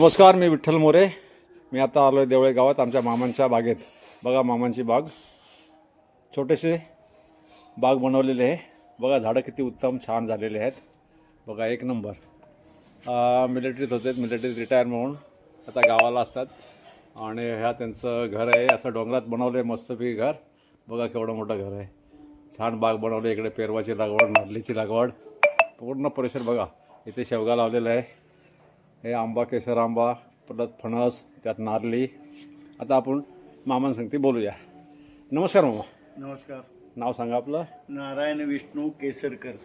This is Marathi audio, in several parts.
नमस्कार मी विठ्ठल मोरे. मी आता आलो आहे देवळे गावात आमच्या मामांच्या बागेत. बघा मामांची बाग. छोटेसे बाग बनवलेले आहे. बघा झाडं किती उत्तम छान झालेले आहेत. बघा एक नंबर. मिलिटरीत होते मिलिटरीत रिटायर म्हणून आता गावाला असतात. आणि ह्या त्यांचं घर आहे असं डोंगरात बनवलं आहे मस्तपैकी घर. बघा केवढं मोठं घर आहे. छान बाग बनवली इकडे पेरवाची लागवड नारलीची लागवड. पूर्ण परिसर बघा इथे शेवगा लावलेला आहे. हे आंबा केसर आंबा परत फणस त्यात नारली आता आपण मामांसंगती बोलूया. नमस्कार मामा. नमस्कार. नाव सांगा आपलं. नारायण विष्णू केसरकर.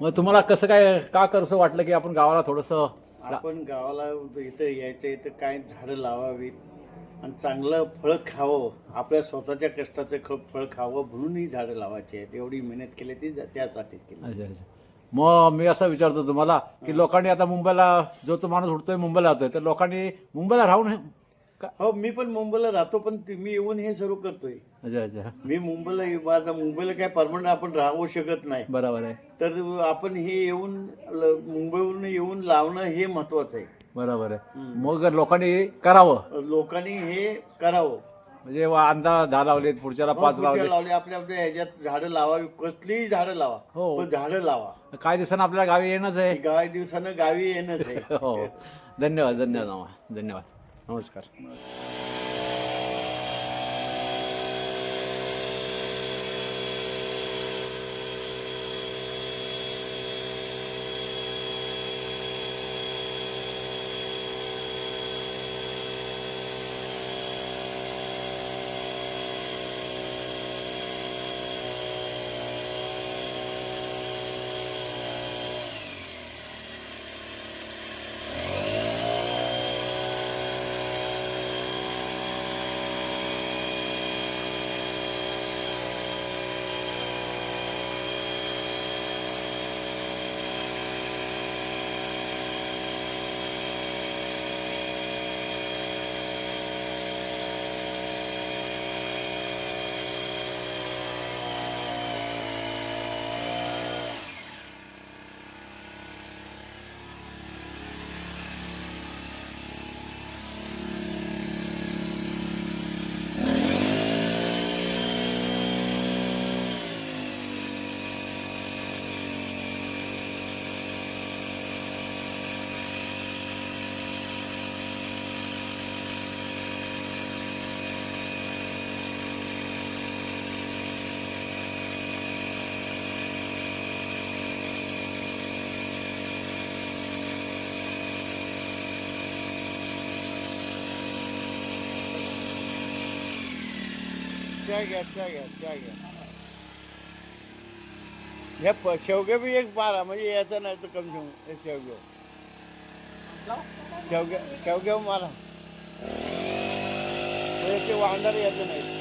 मग तुम्हाला कसं काय का कसं वाटलं की आपण गावाला थोडंसं आपण गावाला इथं यायचं इथं काय झाडं लावावीत आणि चांगलं फळ खावं आपल्या स्वतःच्या कष्टाचं ख फळ खावं म्हणून ही झाडं लावायची आहेत. एवढी मेहनत केली ती त्यासाठीच केली. अच्छा अच्छा. मग मी असं विचारतो तुम्हाला की लोकांनी आता मुंबईला जो तो माणूस उठतोय मुंबईला जातोय तर लोकांनी मुंबईला राहून हे- का? हो मी पण मुंबईला राहतो पण ते- मी येऊन हे सर्व करतोय. अच्छा अच्छा. मी मुंबईला माझा मुंबईला काय परमनंट आपण राहू शकत नाही. बरोबर आहे. तर आपण हे येऊन ल- मुंबईवरून येऊन लावणं हे महत्वाचं आहे. बरोबर आहे. मग लोकांनी करावं. लोकांनी हे करावं. म्हणजे वा- अंदाज दहा लावलेत पुढच्याला पाच पुढच्या लावले लावले आपल्या आपल्या ह्याच्यात झाडं लावावी कसलीही झाडं लावा हो. पण झाडं लावा. काय दिवसानं आपल्या गावी येणंच आहे? गावी दिवसानं गावी येणंच आहे. हो. धन्यवाद धन्यवाद मामा. धन्यवाद. नमस्कार. त्या घ्या चहा घ्या चहा घ्या ह्या प- शेवगे बी एक मारा म्हणजे याचं नाही तर कमी शेव हे शेवगे। शेवगे शेवगे मारा म्हणजे ते वांडर याचं नाही।